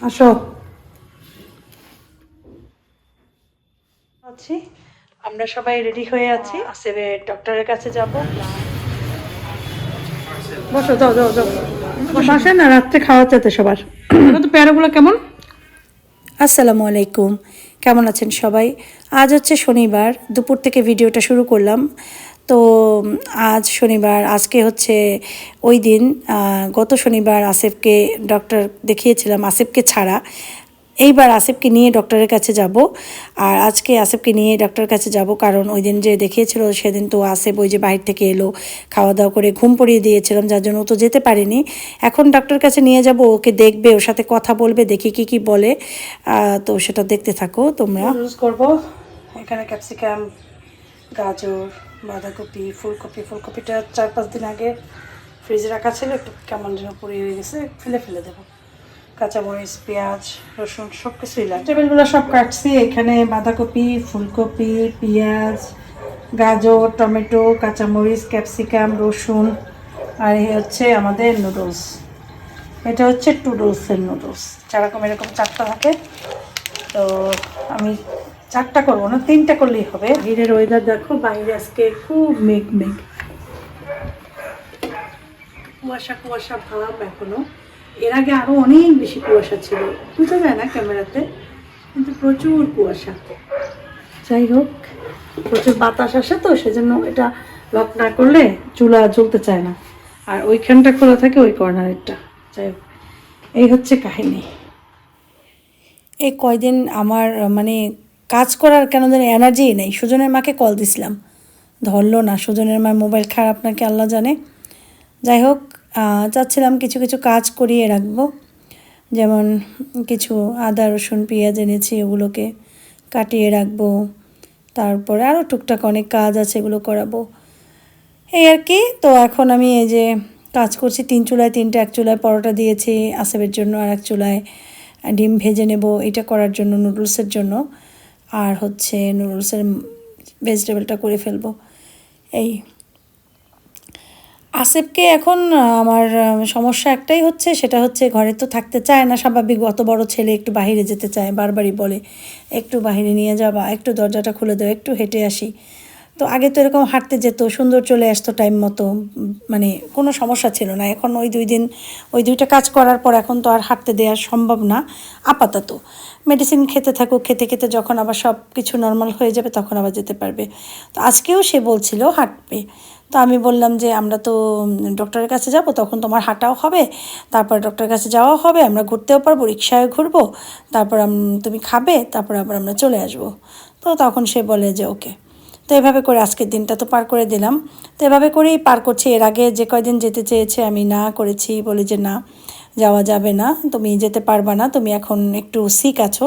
আসো। আছি। আমরা সবাই রেডি হয়ে আছি। আসবে ডক্টরের কাছে যাব। বসো যাও যাও যাও। বাসায় না? রাত্রে খাওয়া চাতে সবার। তো প্যারাগুলো কেমন? আসসালামু আলাইকুম। কেমন আছেন সবাই? আজ হচ্ছে শনিবার। দুপুর থেকে ভিডিওটা শুরু করলাম। তো আজ শনিবার, আজকে হচ্ছে ওই দিন গত শনিবার আসিফকে ডক্টর দেখিয়েছিলাম, আসিফকে ছাড়া। এইবার আসিফকে নিয়ে ডক্টরের কাছে যাব। আর আজকে আসিফকে নিয়ে ডক্টরের কাছে যাব কারণ ওই দিন যে দেখিয়েছিল, সেদিন তো আসিফ ওই যে বাইরে থেকে এলো, খাওয়া দাওয়া করে ঘুম পড়িয়ে দিয়েছিলাম, যার জন্য ও তো যেতে পারিনি। এখন ডক্টরের কাছে নিয়ে যাব, ওকে দেখবে, ওর সাথে কথা বলবে, দেখি কি কি বলে। তো সেটা দেখতে থাকো তোমরা। ইউজ করব। এখানে ক্যাপসিকাম গাজর বাঁধাকপি, ফুলকপি, ফুলকপিটা চার পাঁচ দিন আগে ফ্রিজে রাখা ছিল, একটু কেমন যেন পুড়িয়ে হয়ে গেছে, ফেলে ফেলে দেবো। কাঁচামরিচ, পেঁয়াজ, রসুন সব কিছুই লাগে টেবিলগুলো সব কাটছি, এখানে বাঁধাকপি, ফুলকপি, পেঁয়াজ, গাজর, টমেটো, কাঁচামরিচ, ক্যাপসিকাম, রসুন, আর এই হচ্ছে আমাদের নুডলস। এটা হচ্ছে টুডলসের নুডলস। যেরকম এরকম চারটা থাকে, তো আমি চারটা করব না তিনটা করলেই হবে। ভিড়ের ওয়েদার দেখো বাইরে আজকে খুব মেঘ মেঘ। কুয়াশা কুয়াশা ভাব এখনও। এর আগে আরও অনেক বেশি কুয়াশা ছিল। বুঝা যায় না ক্যামেরাতে কিন্তু প্রচুর কুয়াশা। যাই হোক প্রচুর বাতাস আসে তো সেজন্য এটা লক না করলে চুলা জ্বলতে চায় না। আর ওইখানটা খোলা থাকে ওই কর্নারেরটা। যাই হোক এই হচ্ছে কাহিনী। এই কয়দিন আমার মানে কাজ করার কেন যেন এনার্জি নেই। সুজনের মাকে কল দিছিলাম। ধরলো না, সুজনের মার মোবাইল খারাপ নাকি আল্লাহ জানে। যাই হোক চাচ্ছিলাম কিছু কিছু কাজ করিয়ে রাখব। যেমন কিছু আদা, রসুন, পেঁয়াজ এনেছি, ওগুলোকে কাটিয়ে রাখব। তারপরে আরও টুকটাক অনেক কাজ আছে এগুলো করাবো। এই আর কি, তো এখন আমি এই যে কাজ করছি, তিন চুলায় তিনটে, এক চুলায় পরোটা দিয়েছি আসেবের জন্য আর এক চুলায় ডিম ভেজে নেব, এটা করার জন্য নুডলসের জন্য। আর হচ্ছে নুডলসের ভেজিটেবলটা করে ফেলব। এই। আসেফকে এখন আমার সমস্যা একটাই হচ্ছে, সেটা হচ্ছে ঘরে তো থাকতে চায় না স্বাভাবিক, অত বড় ছেলে একটু বাহিরে যেতে চায়, বারবারই বলে, একটু বাহিরে নিয়ে যাবা, একটু দরজাটা খুলে দাও, একটু হেঁটে আসি। তো আগে তো এরকম হাঁটতে যেত, সুন্দর চলে আসতো টাইম মতো মানে কোনো সমস্যা ছিল না। এখন ওই দুই দিন, ওই দুইটা কাজ করার পর এখন তো আর হাঁটতে দেওয়া সম্ভব না, আপাতত। মেডিসিন খেতে থাকুক, খেতে খেতে যখন আবার সব কিছু নর্মাল হয়ে যাবে তখন আবার যেতে পারবে। তো আজকেও সে বলছিল হাঁটবে। তো আমি বললাম যে, আমরা তো ডক্টরের কাছে যাব, তখন তোমার হাঁটাও হবে। তারপর ডক্টরের কাছে যাওয়াও হবে, আমরা ঘুরতেও পারব রিক্সায় ঘুরবো। তারপর তুমি খাবে, তারপর আবার আমরা চলে আসব। তো তখন সে বলে যে, ওকে। তো এভাবে করে আজকের দিনটা তো পার করে দিলাম। তো এভাবে করেই পার করছি। এর আগে যে কয়দিন যেতে চেয়েছে আমি না করেছি বলে যে না, যাওয়া যাবে না। তুমি যেতে পারবা না, তুমি এখন একটু সিক আছো।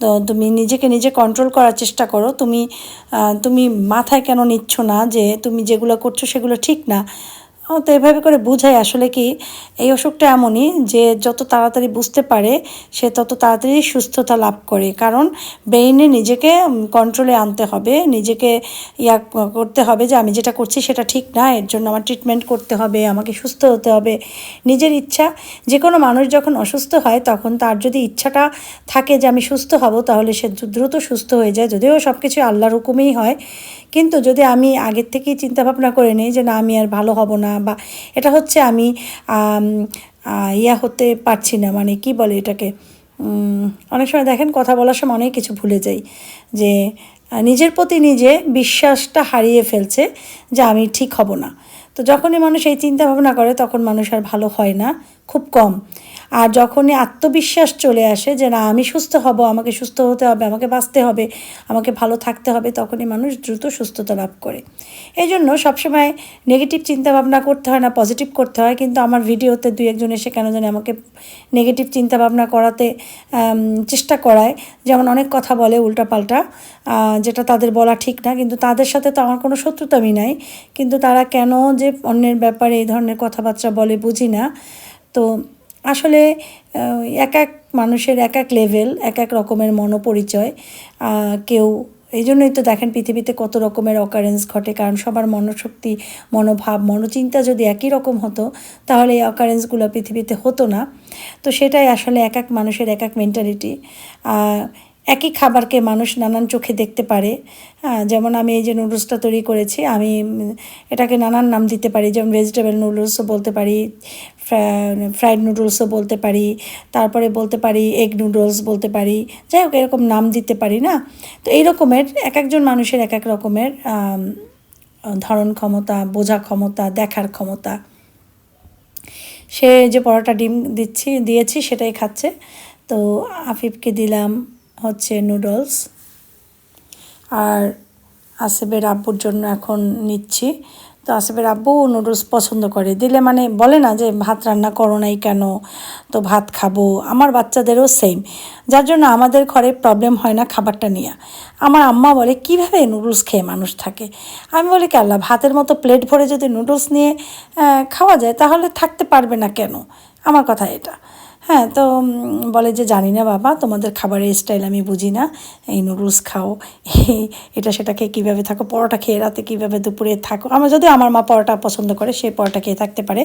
তো তুমি নিজেকে নিজে কন্ট্রোল করার চেষ্টা করো। তুমি তুমি মাথায় কেন নিচ্ছ না যে তুমি যেগুলো করছ সেগুলো ঠিক না? তো এভাবে করে বোঝাই আসলে কি, এই অসুখটা এমনই যে যত তাড়াতাড়ি বুঝতে পারে, সে তত তাড়াতাড়ি সুস্থতা লাভ করে। কারণ ব্রেইনে নিজেকে কন্ট্রোলে আনতে হবে, নিজেকে ইয়া করতে হবে যে আমি যেটা করছি সেটা ঠিক না, এর জন্য আমার ট্রিটমেন্ট করতে হবে, আমাকে সুস্থ হতে হবে। নিজের ইচ্ছা যে কোনো মানুষ যখন অসুস্থ হয়, তখন তার যদি ইচ্ছাটা থাকে যে আমি সুস্থ হব, তাহলে সে দ্রুত সুস্থ হয়ে যায়। যদিও সব কিছু আল্লাহর হুকুমেই হয় কিন্তু যদি আমি আগের থেকেই চিন্তা ভাবনা করে নিই যে না, আমি আর ভালো হব না বা এটা হচ্ছে আমি ইয়া হতে পারছি না। মানে কি বলে এটাকে? অনেক সময় দেখেন কথা বলার সময় অনেক কিছু ভুলে যাই যে, নিজের প্রতি নিজে বিশ্বাসটা হারিয়ে ফেলছে যে আমি ঠিক হব না। তো যখনই মানুষ এই চিন্তা ভাবনা করে, তখন মানুষ আর ভালো হয় না, খুব কম। আর যখনই আত্মবিশ্বাস চলে আসে যে না, আমি সুস্থ হব, আমাকে সুস্থ হতে হবে, আমাকে বাঁচতে হবে, আমাকে ভালো থাকতে হবে, তখনই মানুষ দ্রুত সুস্থতা লাভ করে। এই জন্য সবসময় নেগেটিভ চিন্তাভাবনা করতে হয় না পজিটিভ করতে হয়। কিন্তু আমার ভিডিওতে দুই একজন এসে কেন জানি আমাকে নেগেটিভ চিন্তা ভাবনা করাতে চেষ্টা করায়। যেমন অনেক কথা বলে উল্টাপাল্টা যেটা তাদের বলা ঠিক না। কিন্তু তাদের সাথে তো আমার কোনো শত্রুতামি নাই। কিন্তু তারা কেন যে অন্যের ব্যাপারে এই ধরনের কথাবার্তা বলে বুঝি না। তো আসলে এক এক মানুষের এক এক লেভেল এক এক রকমের মনোপরিচয় কেউ, এই জন্যই তো দেখেন পৃথিবীতে কত রকমের অকারেন্স ঘটে, কারণ সবার মনশক্তি, মনোভাব, মনোচিন্তা যদি একই রকম হতো, তাহলে এই অকারেন্সগুলো পৃথিবীতে হতো না। তো সেটাই আসলে এক এক মানুষের এক এক মেন্টালিটি একই খাবারকে মানুষ নানান চোখে দেখতে পারে। যেমন আমি এই যে নুডলসটা তৈরি করেছি, আমি এটাকে নানান নাম দিতে পারি, যেমন ভেজিটেবল নুডলসও বলতে পারি ফ্রাইড নুডলসও বলতে পারি, তারপরে বলতে পারি এগ নুডলস বলতে পারি। যাই হোক, এরকম নাম দিতে পারি, না? তো এই রকমের এক একজন মানুষের এক এক রকমের ধারণ ক্ষমতা, বোঝা ক্ষমতা, দেখার ক্ষমতা। সে যে পরোটা ডিম দিচ্ছি, দিয়েছি, সেটাই খাচ্ছে। তো আফিফকে দিলাম হচ্ছে নুডলস আর আসিফের আব্বুর জন্য এখন নিচ্ছি। তো আসিফের আব্বু নুডলস পছন্দ করে। দিলে মানে বলে না যে, ভাত রান্না করো নাই কেন? তো ভাত খাব। আমার বাচ্চাদেরও সেম যার জন্য আমাদের ঘরে প্রবলেম হয় না খাবারটা নিয়ে। আমার আম্মা বলে, কীভাবে নুডলস খেয়ে মানুষ থাকে? আমি বলি, কি আল্লাহ, ভাতের মতো প্লেট ভরে যদি নুডলস নিয়ে খাওয়া যায়, তাহলে থাকতে পারবে না কেন? আমার কথা এটা। হ্যাঁ তো বলে যে জানি না বাবা, তোমাদের খাবারের স্টাইল আমি বুঝি না। এই নুডলস খাও। এটা সেটা খেয়ে কীভাবে থাকো? পরোটা খেয়ে রাতে কীভাবে দুপুরে থাকো? আমার যদি আমার মা পরোটা পছন্দ করে, সে পরোটা খেয়ে থাকতে পারে।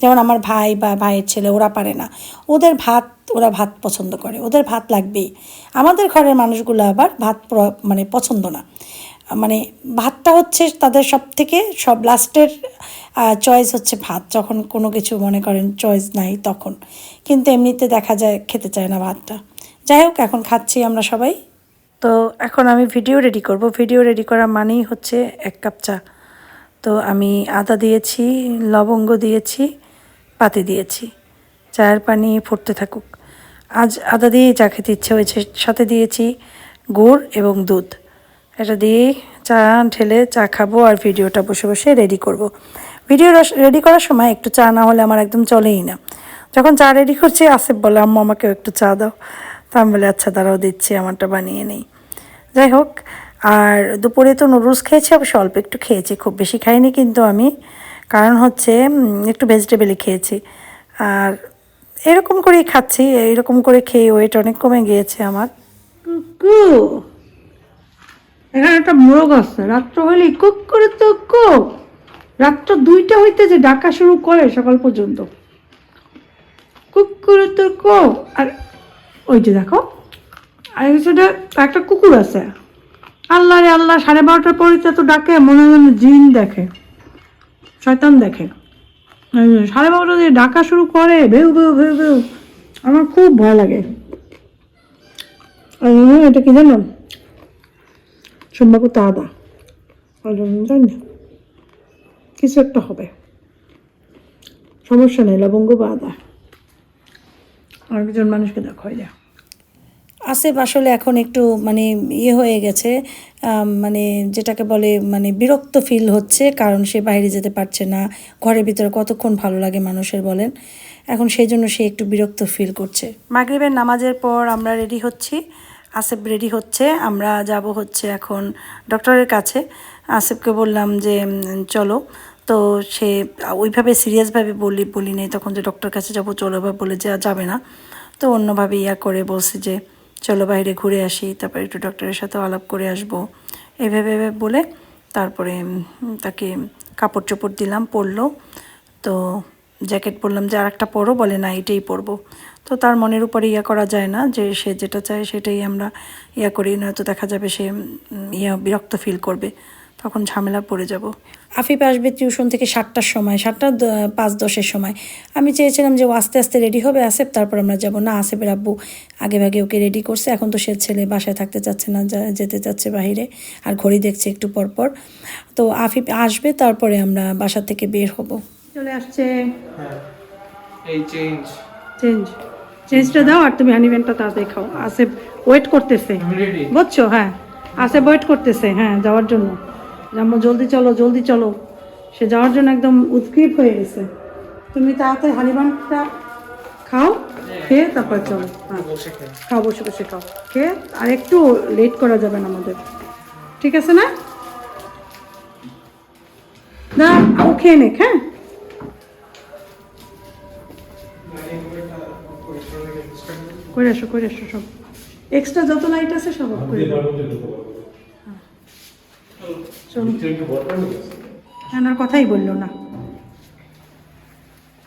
যেমন আমার ভাই বা ভাইয়ের ছেলে, ওরা পারে না। ওদের ভাত, ওরা ভাত পছন্দ করে। ওদের ভাত লাগবেই। আমাদের ঘরের মানুষগুলো আবার ভাত মানে পছন্দ না। মানে ভাতটা হচ্ছে তাদের সব থেকে সব লাস্টের চয়েস হচ্ছে ভাত। যখন কোনো কিছু মনে করেন চয়েস নাই তখন। কিন্তু এমনিতে দেখা যায়, খেতে চায় না ভাতটা। যাই হোক, এখন খাচ্ছি আমরা সবাই। তো এখন আমি ভিডিও রেডি করব। ভিডিও রেডি করা মানেই হচ্ছে এক কাপ চা। তো আমি আদা দিয়েছি, লবঙ্গ দিয়েছি, পাতি দিয়েছি। চায়ের পানি ফুটতে থাকুক। আজ আদা দিয়েই চা খেতে ইচ্ছে হয়েছে। সাথে দিয়েছি গুড় এবং দুধ। এটা দিয়েই চা ঢেলে চা খাব আর ভিডিওটা বসে বসে রেডি করব। ভিডিও রেডি করার সময় একটু চা না হলে আমার একদম চলেই না। যখন চা রেডি করছি, আসিফ বলে, আম্মু, আমাকেও একটু চা দাও। তা আমি বলে আচ্ছা দাঁড়াও, দিচ্ছি, আমারটা বানিয়ে নেই। যাই হোক, আর দুপুরে তো নুডলস খেয়েছি, অবশ্য অল্প একটু খেয়েছি, খুব বেশি খাইনি কিন্তু আমি। কারণ হচ্ছে একটু ভেজিটেবলই খেয়েছি। আর এরকম করেই খাচ্ছি, এরকম করে খেয়ে ওয়েট অনেক কমে গিয়েছে আমার। কুকু! এখানে একটা মোরগ আছে। রাত্র হলে কুক করে তো কুক। রাত্র দুইটা হইতে যে ডাকা শুরু করে সকাল পর্যন্ত। কুক করে তো কো আর ওই যে দেখো, আর সেটা একটা কুকুর আছে। আল্লাহ রে আল্লাহ, সাড়ে বারোটার পরে তো ডাকে, মনে হয় জিন দেখে, শয়তান দেখে। সাড়ে বারোটা দিয়ে ডাকা শুরু করে, ভেউ ভেউ ভেউ ভেউ। আমার খুব ভয় লাগে। এটা কি জানো? সম্ভবত আদা। জানি না। কিছু একটা হবে। সমস্যা নেই লবঙ্গ বা আদা। আর একজন মানুষকে দেখো যা আসিফ আসলে এখন একটু মানে ইয়ে হয়ে গেছে মানে যেটাকে বলে মানে বিরক্ত ফিল হচ্ছে কারণ সে বাইরে যেতে পারছে না। ঘরের ভিতরে কতক্ষণ ভালো লাগে মানুষের বলেন। এখন সেই জন্য সে একটু বিরক্ত ফিল করছে। মাগরিবের নামাজের পর আমরা রেডি হচ্ছি। আসিফ রেডি হচ্ছে। আমরা যাব হচ্ছে এখন ডক্টরের কাছে। আসিফকে বললাম যে চলো। তো সে ওইভাবে সিরিয়াসভাবে বলি বলি নেই তখন যে ডক্টর কাছে যাব, চলো বা বলে যে যাবে না। তো অন্যভাবে ইয়া করে বলছে যে, চলো বাইরে ঘুরে আসি, তারপর একটু ডক্টরের সাথেও আলাপ করে আসব। এভাবে বলে তারপরে তাকে কাপড় চোপড় দিলাম, পরলো। তো জ্যাকেট পরলাম যে আর একটা পরো? বলে, না, এটাই পরবো। তো তার মনের উপরে ইয়া করা যায় না যে সে যেটা চায় সেটাই আমরা ইয়া করি নয়তো দেখা যাবে সে ইয়া বিরক্ত ফিল করবে। তখন ঝামেলা পড়ে যাব। আফিফ আসবে টিউশন থেকে সাতটার সময় সাতটা দ- পাঁচ দশের সময়। আমি চেয়েছিলাম যে ও আস্তে আস্তে রেডি হবে আসেফ তারপর আমরা যাব। না আসেফের আব্বু আগে ভাগে ওকে রেডি করছে এখন তো সে ছেলে বাসায় থাকতে চাচ্ছে না যেতে চাচ্ছে বাইরে আর ঘড়ি দেখছে একটু পর পর। তো আফিফ আসবে তারপরে আমরা বাসা থেকে বের হব। চলে আসছে হ্যাঁ এই চেঞ্জ চেঞ্জ চেঞ্জটা দাও আর তুমি হানিভেনটা তাড়াতাড়ি খাও। আসে ওয়েট করতেছে। বুঝছ? হ্যাঁ। আসে ওয়েট করতেছে হ্যাঁ যাওয়ার জন্য। জাম্মু জলদি চলো জলদি চলো। সে যাওয়ার জন্য একদম উৎক্রিপ হয়ে গেছে। তুমি তাড়াতাড়ি হানিবানটা খাও খেয়ে তারপর চলো। হ্যাঁ। খাও বসে বসে খাও। খেয়ে আর একটু লেট করা যাবে না আমাদের। ঠিক আছে না? না ও খেয়ে নেক হ্যাঁ। করে আসো করে আসো সব। এক্সট্রা যত লাইট আছে সব off করে দাও। চলুন কথাই বলল না।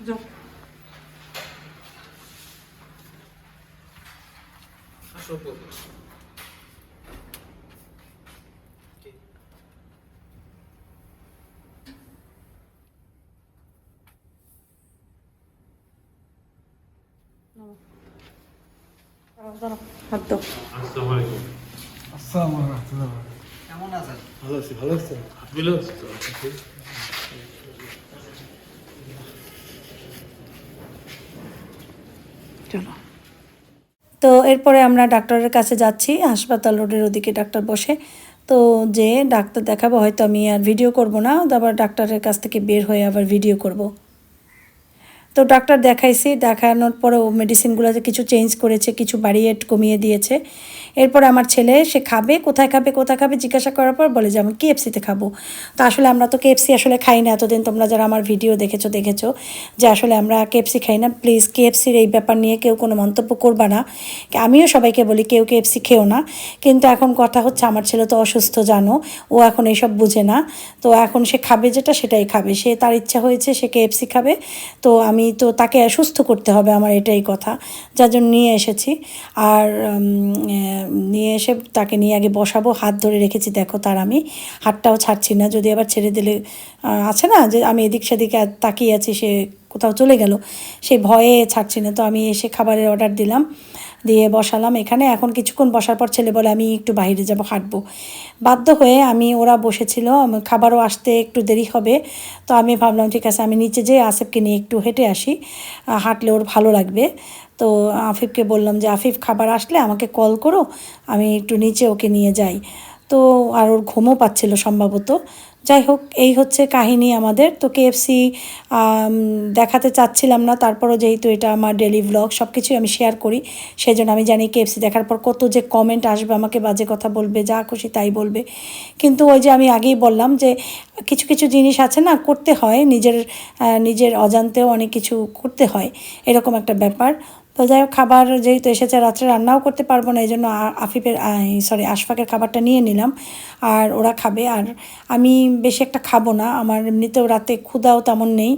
যাও। দাঁড়াও, দাঁড়াও, হাত দাও। চলো। তো এরপরে আমরা ডাক্তারের কাছে যাচ্ছি হাসপাতাল রোডের ওদিকে ডাক্তার বসে। তো যে ডাক্তার দেখাবো হয়তো আমি আর ভিডিও করব না আবার ডাক্তারের কাছ থেকে বের হয়ে আবার ভিডিও করব। তো ডাক্তার দেখাইছি, দেখানোর পরে ও মেডিসিনগুলো যে কিছু চেঞ্জ করেছে, কিছু বাড়িয়ে কমিয়ে দিয়েছে। এরপরে আমার ছেলে, সে খাবে, কোথায় খাবে কোথায় খাবে জিজ্ঞাসা করার পর বলে যে, আমি কেএফসিতে খাব। তো আসলে আমরা তো কেএফসি আসলে খাই না। এতদিন তোমরা যারা আমার ভিডিও দেখেছ দেখেছ যে আসলে আমরা কেএফসি খাই না। প্লিজ কেএফসির এই ব্যাপার নিয়ে কেউ কোনো মন্তব্য করবা না। আমিও সবাইকে বলি, কেউ কেএফসি খেও না। কিন্তু এখন কথা হচ্ছে, আমার ছেলে তো অসুস্থ, জানো। ও এখন এইসব বুঝে না। তো এখন সে খাবে যেটা, সেটাই খাবে। সে তার ইচ্ছা হয়েছে, সে কেএফসি খাবে। তো আমি তো তাকে সুস্থ করতে হবে আমার এটাই কথা, যার জন্য নিয়ে এসেছি। আর নিয়ে এসে তাকে নিয়ে আগে বসাবো, হাত ধরে রেখেছি, দেখো তার আমি, হাতটাও ছাড়ছি না, যদি আবার ছেড়ে দিলে আছে না যে আমি এদিক সেদিকে তাকিয়ে আছি, সে কোথাও চলে গেল। সেই ভয়ে ছাড়ছি না। তো আমি এসে খাবারের অর্ডার দিলাম। দিয়ে বসালাম এখানে। এখন কিছুক্ষণ বসার পর ছেলে বলে, আমি একটু বাইরে যাব, হাঁটবো। বাধ্য হয়ে আমি, ওরা বসেছিল। খাবারও আসতে একটু দেরি হবে। তো আমি ভাবলাম, ঠিক আছে, আমি নিচে যেয়ে আসিফকে নিয়ে একটু হেঁটে আসি। হাঁটলে ওর ভালো লাগবে। তো আফিফকে বললাম যে, আফিফ, খাবার আসলে আমাকে কল করো। আমি একটু নিচে ওকে নিয়ে যাই। তো আর ওর ঘুমও পাচ্ছিল সম্ভবত। যাই হোক, এই হচ্ছে কাহিনী আমাদের। তো কেএফসি দেখাতে চাচ্ছিলাম না, তারপরও যেহেতু এটা আমার ডেলি ব্লগ সব কিছুই আমি শেয়ার করি সেই জন্য আমি জানি কেএফসি দেখার পর কত যে কমেন্ট আসবে, আমাকে বাজে কথা বলবে, যা খুশি তাই বলবে। কিন্তু ওই যে আমি আগেই বললাম যে, কিছু কিছু জিনিস আছে না, করতে হয়, নিজের নিজের অজান্তেও অনেক কিছু করতে হয়, এরকম একটা ব্যাপার। তো যাই হোক, খাবার যেহেতু এসেছে, রাত্রে রান্নাও করতে পারব না এই জন্য আফিফের সরি আশফাকের খাবারটা নিয়ে নিলাম। আর ওরা খাবে, আর আমি বেশি একটা খাব না, আমার এমনিতেও রাতে ক্ষুদাও তেমন নেই।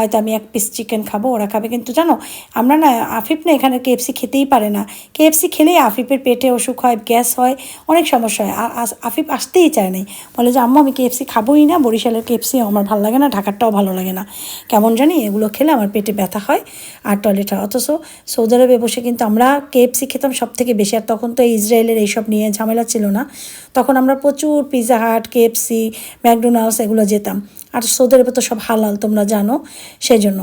হয়তো আমি এক পিস চিকেন খাব, ওরা খাবে। কিন্তু জানো, আমরা না, আফিফ না এখানে কেএফসি খেতেই পারে না। কেএফসি খেলেই আফিফের পেটে অসুখ হয়, গ্যাস হয়, অনেক সমস্যা হয়। আফিফ আসতেই চায় নাই। বলে যে, আম্মু, আমি কেএফসি খাবোই না, বরিশালের কেএফসি আমার ভালো লাগে না, ঢাকারটাও ভালো লাগে না। কেমন জানি, এগুলো খেলে আমার পেটে ব্যথা হয় আর টয়লেট হয়। অথচ সৌদি আরবে বসে কিন্তু আমরা কেএফসি খেতাম সব থেকে বেশি। আর তখন তো ইসরায়েলের এইসব নিয়ে ঝামেলা ছিল না। তখন আমরা প্রচুর পিৎজা হাট কেএফসি ম্যাকডোনাল্ডস এগুলো যেতাম। আর সৌদি আরবে তো সব হালাল, তোমরা জানো সেই জন্য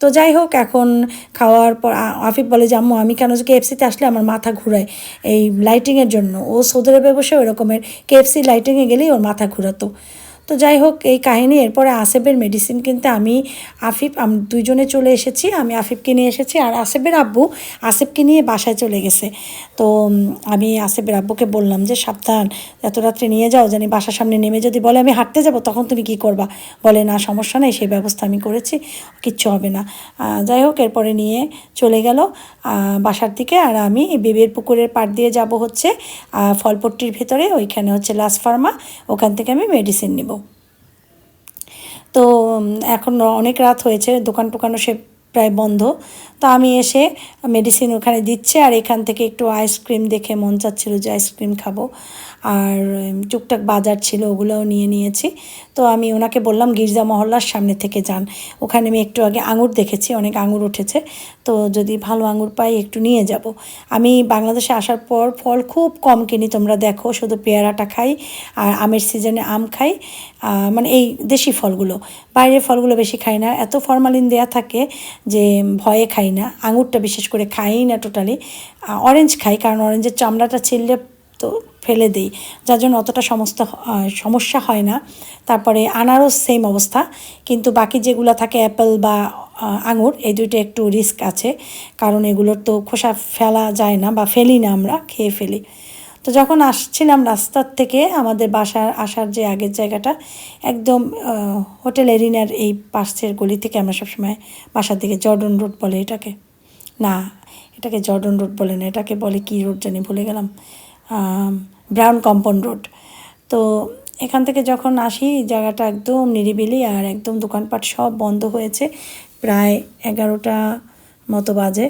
তো যাই হোক, এখন খাওয়ার পর আফিফ বলে যে, আম্মু, আমি কেন যে কেএফসিতে আসলে আমার মাথা ঘুরায় এই লাইটিংয়ের জন্য? ও সৌদি আরবে বসে ওই রকমের কেএফসি লাইটিংয়ে গেলেই ওর মাথা ঘুরাতো। তো যাই হোক, এই কাহিনী, এরপরে আসেফের মেডিসিন কিনতে আমি, আফিফ, আম, দুইজনে চলে এসেছি, আমি আফিফকে নিয়ে এসেছি, আর আসেফের আব্বু আসেফকে নিয়ে বাসায় চলে গেছে। তো আমি আসেফের আব্বুকে বললাম যে, সাবধান, এত রাত্রে নিয়ে যাও, জানি বাসার সামনে নেমে যদি বলে, আমি হাঁটতে যাব, তখন তুমি কি করবা? বলে, না, সমস্যা নেই, সেই ব্যবস্থা আমি করেছি, কিচ্ছু হবে না। যাই হোক, এরপরে নিয়ে চলে গেল বাসার দিকে, আর আমি বেবের পুকুরের পাড় দিয়ে যাব হচ্ছে ফলপট্টির ভেতরে, ওইখানে হচ্ছে লাস ফার্মা, ওখান থেকে আমি মেডিসিন নিব। তো এখন অনেক রাত হয়েছে, দোকান টোকানও সে প্রায় বন্ধ। তো আমি এসে মেডিসিন ওখানে দিচ্ছে আর এখান থেকে একটু আইসক্রিম দেখে মন চাচ্ছিল যে আইসক্রিম খাব। আর টুকটাক বাজার ছিল, ওগুলোও নিয়ে নিয়েছি। তো আমি ওনাকে বললাম, গির্জা মহল্লার সামনে থেকে যান। ওখানে আমি একটু আগে আঙুর দেখেছি, অনেক আঙুর উঠেছে। তো যদি ভালো আঙুর পাই, একটু নিয়ে যাব। আমি বাংলাদেশে আসার পর ফল খুব কম কিনি, তোমরা দেখো, শুধু পেয়ারাটা খাই আর আমের সিজনে আম খাই। মানে এই দেশি ফলগুলো। বাইরের ফলগুলো বেশি খাই না। এত ফরমালিন দেয়া থাকে যে ভয়ে খাই না। আঙুরটা বিশেষ করে খাই না টোটালি অরেঞ্জ খাই, কারণ অরেঞ্জের চামড়াটা ছিললে তো ফেলে দিই। যার জন্য অতটা সমস্ত সমস্যা হয় না। তারপরে আনারস সেম অবস্থা। কিন্তু বাকি যেগুলো থাকে অ্যাপেল বা আঙুর, এই দুইটা একটু রিস্ক আছে। কারণ এগুলোর তো খোসা ফেলা যায় না বা ফেলি না আমরা, খেয়ে ফেলি। তো যখন আসছিলাম রাস্তার থেকে, আমাদের বাসার, আসার যে আগের জায়গাটা, একদম হোটেল এরিনার এই পাশের গলি থেকে আমরা সবসময় বাসার দিকে জর্ডন রোড বলে এটাকে। না, এটাকে জর্ডন রোড বলে না, এটাকে বলে কি রোড জানি ভুলে গেলাম। Brown compound road. তো এখান থেকে যখন আসি, জায়গাটা একদম নিরিবিলি আর একদম দোকানপাট সব বন্ধ হয়েছে, প্রায় এগারোটা মতো বাজে।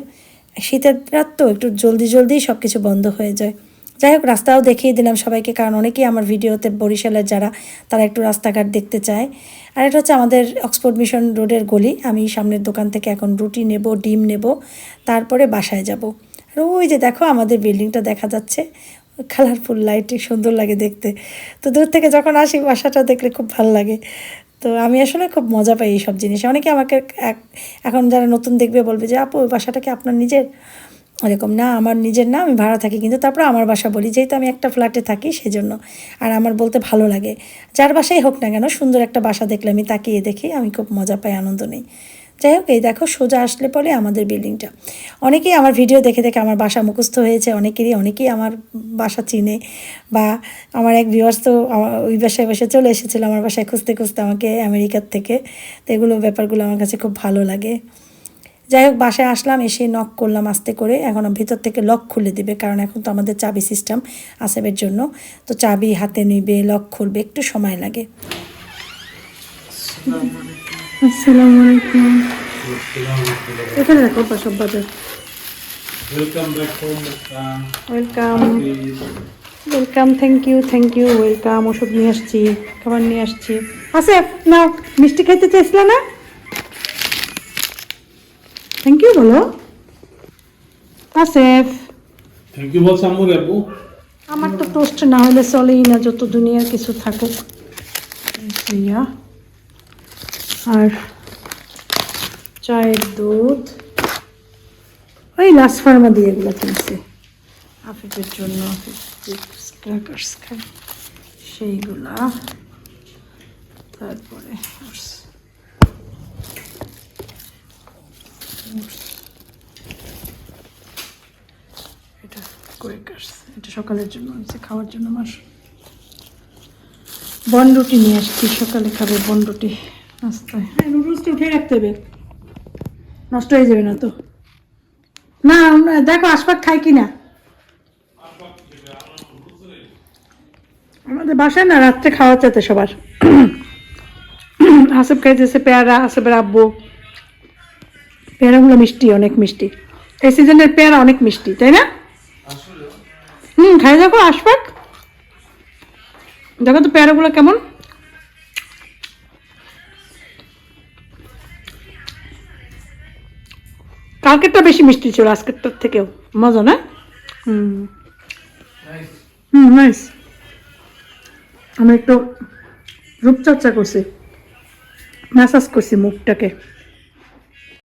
শীতের রাত তো একটু জলদি জলদি সব কিছু বন্ধ হয়ে যায়। যাই হোক, রাস্তাও দেখিয়ে দিলাম সবাইকে, কারণ অনেকেই আমার ভিডিওতে বরিশালের যারা, তারা একটু রাস্তাঘাট দেখতে চায়। আর এটা হচ্ছে আমাদের অক্সফোর্ড মিশন রোডের গলি। আমি সামনের দোকান থেকে এখন রুটি নেব, ডিম নেব, তারপরে বাসায় যাব। আর ওই যে দেখো, আমাদের বিল্ডিংটা দেখা যাচ্ছে। কালারফুল লাইটে, সুন্দর লাগে দেখতে। তো দূর থেকে যখন আসি বাসাটা দেখলে খুব ভালো লাগে। তো আমি আসলে খুব মজা পাই এইসব জিনিসে। অনেকে আমাকে এখন যারা নতুন দেখবে বলবে যে, আপু, ওই বাসাটা কি আপনার নিজের? এরকম, না, আমার নিজের না, আমি ভাড়া থাকি। কিন্তু তারপর আমার বাসা বলি, যেহেতু আমি একটা ফ্ল্যাটে থাকি, সেজন্য। আর আমার বলতে ভালো লাগে। যার বাসাই হোক না কেন, সুন্দর একটা বাসা দেখলে আমি তাকিয়ে দেখি, আমি খুব মজা পাই, আনন্দ নেই। যাই হোক, এই দেখো সোজা আসলে পরে আমাদের বিল্ডিংটা অনেকেই আমার ভিডিও দেখে দেখে আমার বাসা মুখস্থ হয়েছে, অনেকেরই, অনেকেই আমার বাসা চিনে বা আমার এক ভিউয়ার্স তো ওই বাসায় বসে চলে এসেছিল আমার বাসায় খুঁজতে খুঁজতে আমাকে আমেরিকার থেকে। তো এগুলো ব্যাপারগুলো আমার কাছে খুব ভালো লাগে। যাই হোক, বাসায় আসলাম, এসে নক করলাম আস্তে করে। এখন ভিতর থেকে লক খুলে দিবে, কারণ এখন তো আমাদের চাবি সিস্টেম আসেবের জন্য। তো চাবি হাতে নিবে লক খুলবে, একটু সময় লাগে। আসসালামু আলাইকুম এখানে রাখো সব বাজার। Back home, Mukta. Welcome welcome thank you thank you welcome ওষুধ নিয়ে আসছি খাবার নিয়ে আসছি। আসেফ নাও মিষ্টি খাইতে চাইছিলে না? থ্যাংক ইউ বলো। আসেফ। Thank you, বলছে আম্মু আব্বু। আমার তো টোস্ট না হলে চলেই না যত দুনিয়ার কিছু থাকুক। ইয়া। আর চায়ের দুধ। ওই লাস্ট ফার্মা দিয়ে এগুলো কিনছি। আফিফের জন্য ক্র্যাকার্স খাই সেইগুলা। তারপরে। এটা এটা সকালের জন্য খাওয়ার জন্য আমার বন রুটি নিয়ে আসছি, সকালে খাবে বন রুটি নাস্তায় হ্যাঁ নুডলসটা উঠে রাখতে হবে। নষ্ট হয়ে যাবে না তো। না দেখো আশপাক খাই কি না আমাদের বাসায় না রাত্রে খাওয়া চাতে সবার। আসেব খাইতেছে পেয়ারা আসেবের আব্বু। পেয়ারাগুলো মিষ্টি অনেক মিষ্টি। এই সিজনের পেয়ারা অনেক মিষ্টি তাই না? হুম খাই দেখো আশপাক দেখো তো পেয়ারাগুলো কেমন। কালকেরটা বেশি মিষ্টি ছিল, আজকেরটার থেকেও। মজা, না? হুম। হুম নাইস আমি একটু রূপচর্চা করছি ম্যাসাজ করছি মুখটাকে।